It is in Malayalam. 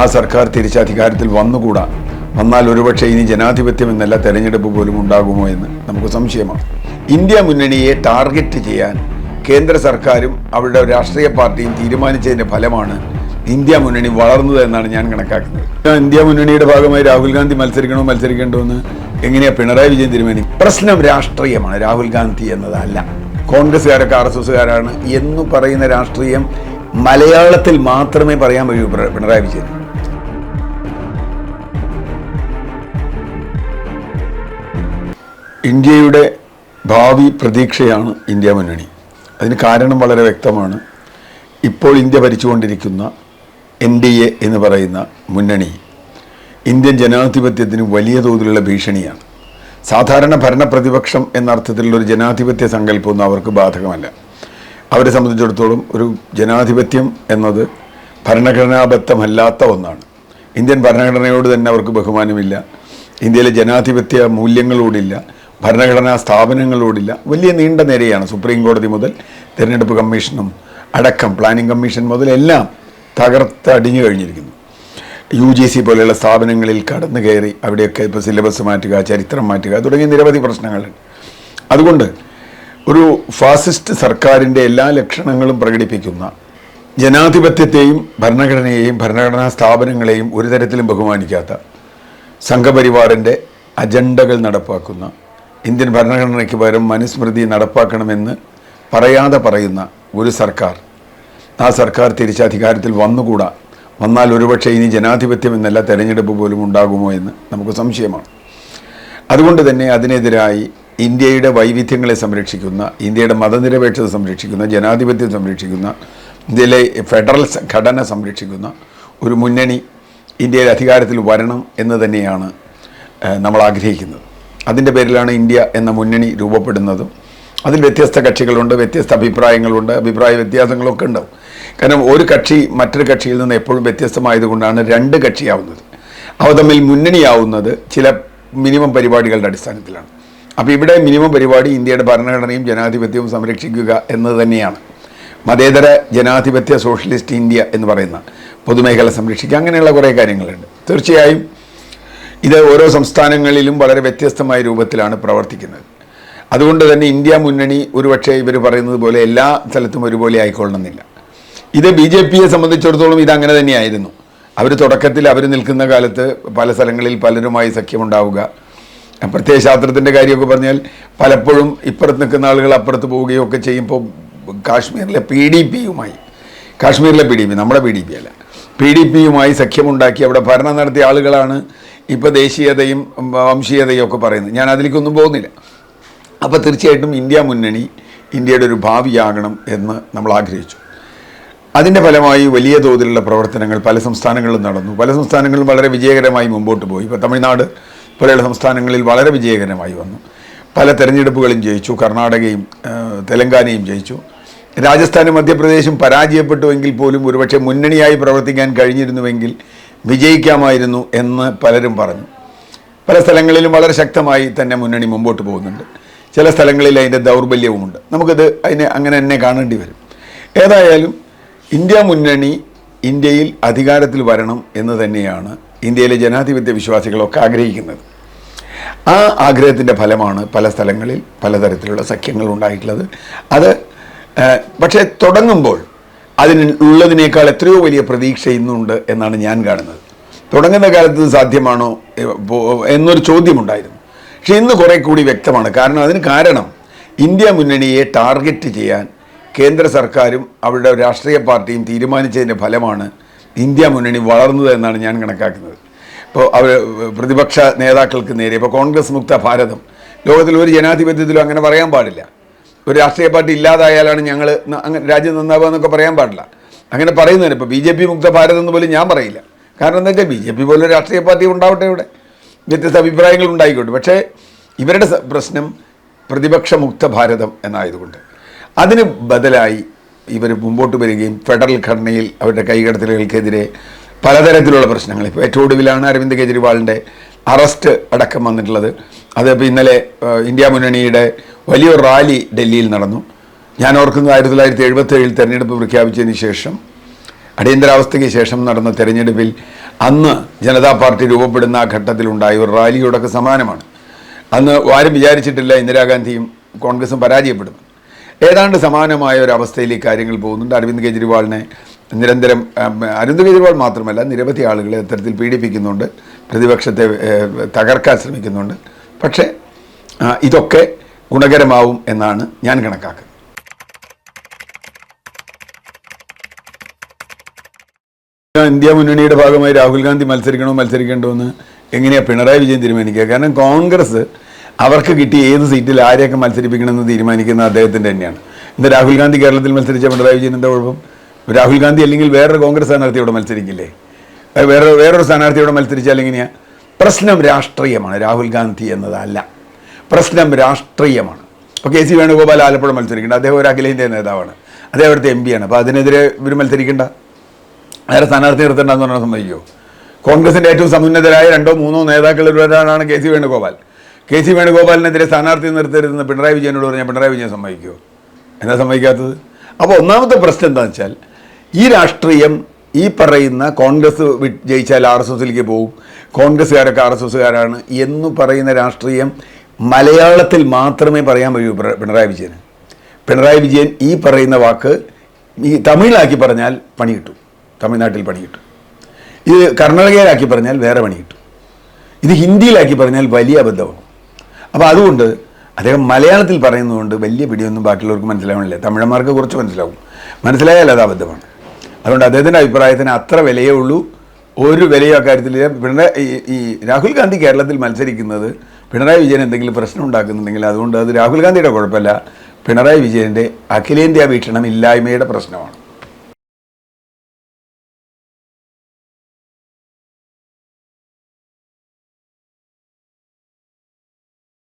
ആ സർക്കാർ തിരിച്ച് അധികാരത്തിൽ വന്നുകൂടാ? വന്നാൽ ഒരുപക്ഷെ ഇനി ജനാധിപത്യം എന്നല്ല തെരഞ്ഞെടുപ്പ് പോലും ഉണ്ടാകുമോ എന്ന് നമുക്ക് സംശയമാണ്. ഇന്ത്യ മുന്നണിയെ ടാർഗറ്റ് ചെയ്യാൻ കേന്ദ്ര സർക്കാരും അവരുടെ രാഷ്ട്രീയ പാർട്ടിയും തീരുമാനിച്ചതിന്റെ ഫലമാണ് ഇന്ത്യ മുന്നണി വളർന്നത് എന്നാണ് ഞാൻ കണക്കാക്കുന്നത്. ഇന്ത്യ മുന്നണിയുടെ ഭാഗമായി രാഹുൽ ഗാന്ധി മത്സരിക്കണോ മത്സരിക്കേണ്ടോ എന്ന് എങ്ങനെയാ പിണറായി വിജയൻ തീരുമാനിക്കും പ്രശ്നം രാഷ്ട്രീയമാണ്. രാഹുൽ ഗാന്ധി എന്നതല്ല. കോൺഗ്രസ്സുകാരൊക്കെ ആർ എസ് എസ്സുകാരാണ് എന്ന് പറയുന്ന രാഷ്ട്രീയം മലയാളത്തിൽ മാത്രമേ പറയാൻ കഴിയൂ പിണറായി വിജയൻ ഇന്ത്യയുടെ ഭാവി പ്രതീക്ഷയാണ് ഇന്ത്യ മുന്നണി. അതിന് കാരണം വളരെ വ്യക്തമാണ്. ഇപ്പോൾ ഇന്ത്യ ഭരിച്ചുകൊണ്ടിരിക്കുന്ന എൻ ഡി എ എന്ന് പറയുന്ന മുന്നണി ഇന്ത്യൻ ജനാധിപത്യത്തിന് വലിയ തോതിലുള്ള ഭീഷണിയാണ്. സാധാരണ ഭരണപ്രതിപക്ഷം എന്നർത്ഥത്തിലുള്ള ഒരു ജനാധിപത്യ സങ്കല്പമൊന്നും അവർക്ക് ബാധകമല്ല. അവരെ സംബന്ധിച്ചിടത്തോളം ഒരു ജനാധിപത്യം എന്നത് ഭരണഘടനാബദ്ധമല്ലാത്ത ഒന്നാണ്. ഇന്ത്യൻ ഭരണഘടനയോട് തന്നെ അവർക്ക് ബഹുമാനമില്ല. ഇന്ത്യയിലെ ജനാധിപത്യ മൂല്യങ്ങളോടില്ല. ഭരണഘടനാ സ്ഥാപനങ്ങളോടില്ല. വലിയ നീണ്ട നിരയാണ് സുപ്രീം കോടതി മുതൽ തിരഞ്ഞെടുപ്പ് കമ്മീഷനും അടക്കം പ്ലാനിംഗ് കമ്മീഷൻ മുതൽ എല്ലാം തകർത്ത് അടിഞ്ഞു കഴിഞ്ഞിരിക്കുന്നു. യു ജി സി പോലെയുള്ള സ്ഥാപനങ്ങളിൽ കടന്നു കയറി അവിടെയൊക്കെ ഇപ്പോൾ സിലബസ് മാറ്റുക ചരിത്രം മാറ്റുക തുടങ്ങിയ നിരവധി പ്രശ്നങ്ങളുണ്ട് അതുകൊണ്ട് ഒരു ഫാസിസ്റ്റ് സർക്കാരിന്റെ എല്ലാ ലക്ഷണങ്ങളും പ്രകടിപ്പിക്കുന്ന ജനാധിപത്യത്തെയും ഭരണഘടനയെയും ഭരണഘടനാ സ്ഥാപനങ്ങളെയും ഒരു തരത്തിലും ബഹുമാനിക്കാത്ത സംഘപരിവാറിന്റെ അജണ്ടകൾ നടപ്പാക്കുന്ന ഇന്ത്യൻ ഭരണഘടനയ്ക്ക് പകരം മനുസ്മൃതി നടപ്പാക്കണമെന്ന് പറയാതെ പറയുന്ന ഒരു സർക്കാർ. ആ സർക്കാർ തിരിച്ച് അധികാരത്തിൽ വന്നുകൂടാ. വന്നാൽ ഒരുപക്ഷെ ഇനി ജനാധിപത്യം എന്നല്ല തെരഞ്ഞെടുപ്പ് പോലും ഉണ്ടാകുമോ എന്ന് നമുക്ക് സംശയമാണ്. അതുകൊണ്ട് തന്നെ അതിനെതിരായി ഇന്ത്യയുടെ വൈവിധ്യങ്ങളെ സംരക്ഷിക്കുന്ന ഇന്ത്യയുടെ മതനിരപേക്ഷത സംരക്ഷിക്കുന്ന ജനാധിപത്യം സംരക്ഷിക്കുന്ന ഇന്ത്യയിലെ ഫെഡറൽ ഘടന സംരക്ഷിക്കുന്ന ഒരു മുന്നണി ഇന്ത്യയിൽ അധികാരത്തിൽ വരണം എന്ന് തന്നെയാണ് നമ്മൾ ആഗ്രഹിക്കുന്നത്. അതിന്റെ പേരിലാണ് ഇന്ത്യ എന്ന മുന്നണി രൂപപ്പെടുന്നതും. അതിൽ വ്യത്യസ്ത കക്ഷികളുണ്ട് വ്യത്യസ്ത അഭിപ്രായങ്ങളുണ്ട് അഭിപ്രായ വ്യത്യാസങ്ങളൊക്കെ ഉണ്ടാവും. കാരണം ഒരു കക്ഷി മറ്റൊരു കക്ഷിയിൽ നിന്ന് എപ്പോഴും വ്യത്യസ്തമായതുകൊണ്ടാണ് രണ്ട് കക്ഷിയാവുന്നത്. അവ തമ്മിൽ മുന്നണിയാവുന്നത് ചില മിനിമം പരിപാടികളുടെ അടിസ്ഥാനത്തിലാണ്. അപ്പോൾ ഇവിടെ മിനിമം പരിപാടി ഇന്ത്യയുടെ ഭരണഘടനയും ജനാധിപത്യവും സംരക്ഷിക്കുക എന്നത് തന്നെയാണ്. മതേതര ജനാധിപത്യ സോഷ്യലിസ്റ്റ് ഇന്ത്യ എന്ന് പറയുന്ന പൊതുമേഖല സംരക്ഷിക്കുക അങ്ങനെയുള്ള കുറേ കാര്യങ്ങളുണ്ട്. തീർച്ചയായും ഇത് ഓരോ സംസ്ഥാനങ്ങളിലും വളരെ വ്യത്യസ്തമായ രൂപത്തിലാണ് പ്രവർത്തിക്കുന്നത്. അതുകൊണ്ട് തന്നെ ഇന്ത്യ മുന്നണി ഒരുപക്ഷെ ഇവർ പറയുന്നത് പോലെ എല്ലാ സ്ഥലത്തും ഒരുപോലെ ആയിക്കൊള്ളണമെന്നില്ല. ഇത് ബി ജെ പിയെ സംബന്ധിച്ചിടത്തോളം ഇത് അങ്ങനെ തന്നെയായിരുന്നു. അവർ തുടക്കത്തിൽ അവർ നിൽക്കുന്ന കാലത്ത് പല സ്ഥലങ്ങളിൽ പലരുമായി സഖ്യമുണ്ടാവുക. പ്രത്യേക ശാസ്ത്രത്തിന്റെ കാര്യമൊക്കെ പറഞ്ഞാൽ പലപ്പോഴും ഇപ്പുറത്ത് നിൽക്കുന്ന ആളുകൾ അപ്പുറത്ത് പോവുകയോ ഒക്കെ ചെയ്യുമ്പോൾ കാശ്മീരിലെ പി ഡി പിയുമായി കാശ്മീരിലെ പി ഡി പി നമ്മുടെ പി ഡി പി അല്ല പി ഡി പിയുമായി സഖ്യമുണ്ടാക്കി അവിടെ ഭരണം നടത്തിയ ആളുകളാണ് ഇപ്പോൾ ദേശീയതയും വംശീയതയും ഒക്കെ പറയുന്നത്. ഞാൻ അതിലേക്കൊന്നും പോകുന്നില്ല. അപ്പോൾ തീർച്ചയായിട്ടും ഇന്ത്യ മുന്നണി ഇന്ത്യയുടെ ഒരു ഭാവിയാകണം എന്ന് നമ്മൾ ആഗ്രഹിച്ചു. അതിന്റെ ഫലമായി വലിയ തോതിലുള്ള പ്രവർത്തനങ്ങൾ പല സംസ്ഥാനങ്ങളിലും നടന്നു. പല സംസ്ഥാനങ്ങളും വളരെ വിജയകരമായി മുമ്പോട്ട് പോയി. ഇപ്പോൾ തമിഴ്നാട് പോലെയുള്ള സംസ്ഥാനങ്ങളിൽ വളരെ വിജയകരമായി വന്നു. പല തെരഞ്ഞെടുപ്പുകളും ജയിച്ചു. കർണാടകയും തെലങ്കാനയും ജയിച്ചു. രാജസ്ഥാനും മധ്യപ്രദേശും പരാജയപ്പെട്ടുവെങ്കിൽ പോലും ഒരുപക്ഷെ മുന്നണിയായി പ്രവർത്തിക്കാൻ കഴിഞ്ഞിരുന്നുവെങ്കിൽ വിജയിക്കാമായിരുന്നു എന്ന് പലരും പറഞ്ഞു. പല സ്ഥലങ്ങളിലും വളരെ ശക്തമായി തന്നെ മുന്നണി മുമ്പോട്ട് പോകുന്നുണ്ട്. ചില സ്ഥലങ്ങളിൽ അതിന്റെ ദൗർബല്യവുമുണ്ട്. നമുക്കത് അതിനെ അങ്ങനെ തന്നെ കാണേണ്ടി വരും. ഏതായാലും ഇന്ത്യ മുന്നണി ഇന്ത്യയിൽ അധികാരത്തിൽ വരണം എന്ന് തന്നെയാണ് ഇന്ത്യയിലെ ജനാധിപത്യ വിശ്വാസികളൊക്കെ ആഗ്രഹിക്കുന്നത്. ആ ആഗ്രഹത്തിന്റെ ഫലമാണ് പല സ്ഥലങ്ങളിൽ പലതരത്തിലുള്ള സഖ്യങ്ങൾ ഉണ്ടായിട്ടുള്ളത്. അത് പക്ഷേ തുടങ്ങുമ്പോൾ അതിന് ഉള്ളതിനേക്കാൾ എത്രയോ വലിയ പ്രതീക്ഷ ഇന്നുണ്ട് എന്നാണ് ഞാൻ കാണുന്നത്. തുടങ്ങുന്ന കാലത്ത് സാധ്യമാണോ? എന്നൊരു ചോദ്യമുണ്ടായിരുന്നു. പക്ഷെ ഇന്ന് കുറെ കൂടി വ്യക്തമാണ്. കാരണം അതിന് കാരണം ഇന്ത്യ മുന്നണിയെ ടാർഗറ്റ് ചെയ്യാൻ കേന്ദ്ര സർക്കാരും അവരുടെ രാഷ്ട്രീയ പാർട്ടിയും തീരുമാനിച്ചതിന്റെ ഫലമാണ് ഇന്ത്യ മുന്നണി വളർന്നത് എന്നാണ് ഞാൻ കണക്കാക്കുന്നത്. ഇപ്പോൾ അവർ പ്രതിപക്ഷ നേതാക്കൾക്ക് നേരെ ഇപ്പോൾ കോൺഗ്രസ് മുക്ത ഭാരതം ലോകത്തിൽ ഒരു ജനാധിപത്യത്തിലും അങ്ങനെ പറയാൻ പാടില്ല. ഒരു രാഷ്ട്രീയ പാർട്ടി ഇല്ലാതായാലാണ് ഞങ്ങൾ അങ്ങനെ രാജ്യം നന്നാവുക എന്നൊക്കെ പറയാൻ പാടില്ല. അങ്ങനെ പറയുന്നതിന് ഇപ്പോൾ ബി ജെ പി മുക്ത ഭാരതം എന്ന് പോലും ഞാൻ പറയില്ല. കാരണം എന്താ വെച്ചാൽ ബി ജെ പി പോലെ രാഷ്ട്രീയ പാർട്ടി ഉണ്ടാവട്ടെ ഇവിടെ. വ്യത്യസ്ത അഭിപ്രായങ്ങൾ ഉണ്ടായിക്കോട്ടെ. പക്ഷേ ഇവരുടെ പ്രശ്നം പ്രതിപക്ഷ മുക്ത ഭാരതം എന്നായതുകൊണ്ട്. അതിന് ബദലായി ഇവർ മുമ്പോട്ട് വരികയും ഫെഡറൽ ഘടനയിൽ അവരുടെ കൈകടത്തലുകൾക്കെതിരെ പലതരത്തിലുള്ള പ്രശ്നങ്ങൾ. ഇപ്പോൾ ഏറ്റവും ഒടുവിലാണ് അരവിന്ദ് കെജ്രിവാളിന്റെ അറസ്റ്റ് അടക്കം വന്നിട്ടുള്ളത്. അത് ഇപ്പോൾ ഇന്നലെ ഇന്ത്യ മുന്നണിയുടെ വലിയൊരു റാലി ഡൽഹിയിൽ നടന്നു. ഞാൻ ഓർക്കുന്നു ആയിരത്തി തൊള്ളായിരത്തി എഴുപത്തി ഏഴിൽ തെരഞ്ഞെടുപ്പ് പ്രഖ്യാപിച്ചതിന് ശേഷം അടിയന്തരാവസ്ഥയ്ക്ക് ശേഷം നടന്ന തെരഞ്ഞെടുപ്പിൽ അന്ന് ജനതാ പാർട്ടി രൂപപ്പെടുന്ന ആ ഘട്ടത്തിലുണ്ടായ ഒരു റാലിയോടൊക്കെ സമാനമാണ്. അന്ന് ആരും വിചാരിച്ചിട്ടില്ല ഇന്ദിരാഗാന്ധിയും കോൺഗ്രസും പരാജയപ്പെടുന്നു. ഏതാണ്ട് സമാനമായ ഒരു അവസ്ഥയിലേക്ക് കാര്യങ്ങൾ പോകുന്നുണ്ട്. അരവിന്ദ് കെജ്രിവാളിനെ നിരന്തരം അരവിന്ദ് കെജ്രിവാൾ മാത്രമല്ല നിരവധി ആളുകളെ ഇത്തരത്തിൽ പീഡിപ്പിക്കുന്നുണ്ട്. പ്രതിപക്ഷത്തെ തകർക്കാൻ ശ്രമിക്കുന്നുണ്ട്. പക്ഷേ ഇതൊക്കെ ഗുണകരമാവും എന്നാണ് ഞാൻ കണക്കാക്കുന്നത്. ഇന്ത്യ മുന്നണിയുടെ ഭാഗമായി രാഹുൽ ഗാന്ധി മത്സരിക്കണോ മത്സരിക്കേണ്ടോ എന്ന് എങ്ങനെയാണ് പിണറായി വിജയൻ തീരുമാനിക്കുക? കാരണം കോൺഗ്രസ് അവർക്ക് കിട്ടിയ ഏത് സീറ്റിൽ ആരെയൊക്കെ മത്സരിപ്പിക്കണമെന്ന് തീരുമാനിക്കുന്ന അദ്ദേഹത്തിന്റെ തന്നെയാണ്. ഇന്ന് രാഹുൽ ഗാന്ധി കേരളത്തിൽ മത്സരിച്ച പിണറായി വിജയൻ എന്താ കുഴപ്പം? രാഹുൽ ഗാന്ധി അല്ലെങ്കിൽ വേറൊരു കോൺഗ്രസ് സ്ഥാനാർത്ഥി ഇവിടെ മത്സരിക്കില്ലേ? വേറെ വേറൊരു സ്ഥാനാർത്ഥി ഇവിടെ മത്സരിച്ചാൽ എങ്ങനെയാ? പ്രശ്നം രാഷ്ട്രീയമാണ് രാഹുൽ ഗാന്ധി എന്നതല്ല. പ്രശ്നം രാഷ്ട്രീയമാണ്. ഇപ്പോൾ കെ സി വേണുഗോപാൽ ആലപ്പുഴ മത്സരിക്കേണ്ട. അദ്ദേഹം ഒരു അഖിലേന്ത്യാ നേതാവാണ്. അദ്ദേഹം അവിടുത്തെ എം പിയാണ് അപ്പോൾ അതിനെതിരെ ഇവർ മത്സരിക്കേണ്ട. വേറെ സ്ഥാനാർത്ഥി നിർത്തേണ്ടെന്ന് പറഞ്ഞാൽ സമ്മതിക്കുമോ കോൺഗ്രസിന്റെ ഏറ്റവും സമുന്നതരായ രണ്ടോ മൂന്നോ നേതാക്കളിൽ ഒരാളാണ് K C Venugopal. K C വേണുഗോപാലിനെതിരെ സ്ഥാനാർത്ഥി നിർത്തരുതെന്ന് പിണറായി വിജയനോട് പറഞ്ഞാൽ പിണറായി വിജയൻ സമ്മതിക്കുമോ എന്താ സമ്മതിക്കാത്തത്? അപ്പോൾ ഒന്നാമത്തെ പ്രശ്നം എന്താണെന്ന് വെച്ചാൽ ഈ രാഷ്ട്രീയം ഈ പറയുന്ന കോൺഗ്രസ് ജയിച്ചാൽ ആർ എസ് എസിലേക്ക് പോകും. കോൺഗ്രസ്സുകാരൊക്കെ ആർ എസ് എസ്സുകാരാണ്. എന്ന് പറയുന്ന രാഷ്ട്രീയം മലയാളത്തിൽ മാത്രമേ പറയാൻ കഴിയൂ പിണറായി വിജയന്. പിണറായി വിജയൻ ഈ പറയുന്ന വാക്ക് ഈ തമിഴിലാക്കി പറഞ്ഞാൽ പണി കിട്ടും തമിഴ്നാട്ടിൽ പണി കിട്ടും ഇത് കർണാടകയിലാക്കി പറഞ്ഞാൽ വേറെ പണി കിട്ടും ഇത് ഹിന്ദിയിലാക്കി പറഞ്ഞാൽ വലിയ അബദ്ധമാണ് അപ്പോൾ അതുകൊണ്ട് അദ്ദേഹം മലയാളത്തിൽ പറയുന്നതുകൊണ്ട് വലിയ പിടിയൊന്നും ബാക്കിയുള്ളവർക്ക് മനസ്സിലാവണില്ല. തമിഴന്മാർക്ക് കുറച്ച് മനസ്സിലാവും. മനസ്സിലായാൽ അത് അബദ്ധമാണ്. അതുകൊണ്ട് അദ്ദേഹത്തിന്റെ അഭിപ്രായത്തിന് അത്ര വിലയേ ഉള്ളൂ. ഒരു വിലയോ അക്കാര്യത്തിൽ പിണറായി ഈ- ഈ രാഹുൽ ഗാന്ധി കേരളത്തിൽ മത്സരിക്കുന്നത് പിണറായി വിജയൻ എന്തെങ്കിലും പ്രശ്നം ഉണ്ടാക്കുന്നുണ്ടെങ്കിൽ അതുകൊണ്ട് അത് രാഹുൽ ഗാന്ധിയുടെ കുഴപ്പമല്ല. പിണറായി വിജയന്റെ അഖിലേന്ത്യാ വീക്ഷണം ഇല്ലായ്മയുടെ പ്രശ്നമാണ്.